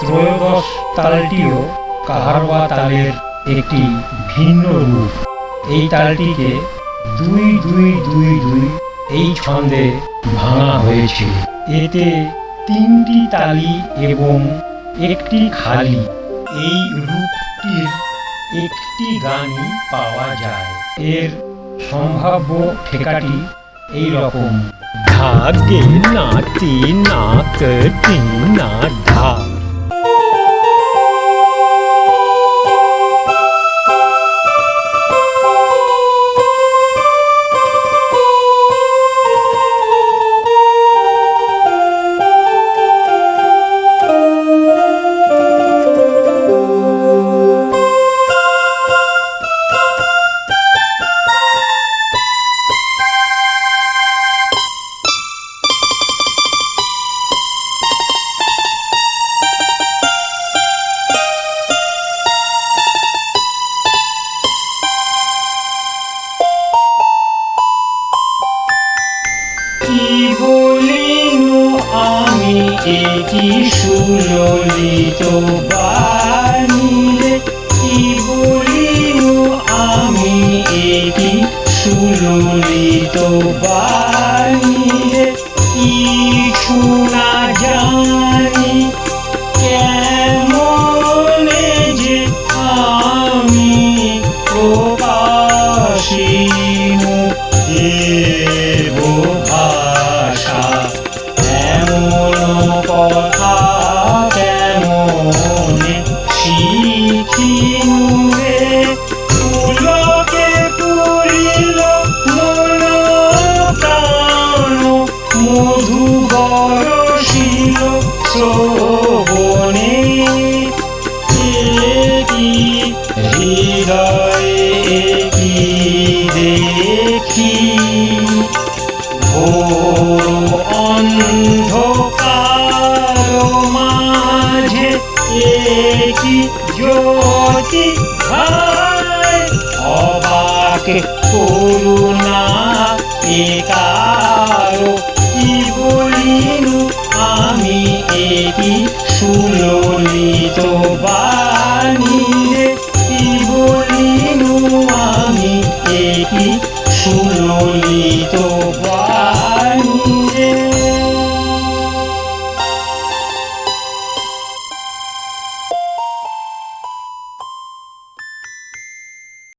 ত্রয়োদশ তালটিও কাহারবা তালের একটি ভিন্ন রূপ। এই তালটিকে দুই দুই দুই দুই এই ছন্দে ভাঙা হয়েছে। এতে তিনটি তালি এবং একটি খালি। এই রূপটির একটি গানই পাওয়া যায়। এর সম্ভাব্য ঠেকাটি এই রকম ধাগে না তিন না ধা আমি কি সুললিত বাণীরে কি বলিব আমি এটি সুললিত বাণীরে কি শোনা জানি শ্রবণে হৃদয়ে কি দেখি? ঘোর অন্ধকার মাঝে একি জ্যোতি অবাক করুণা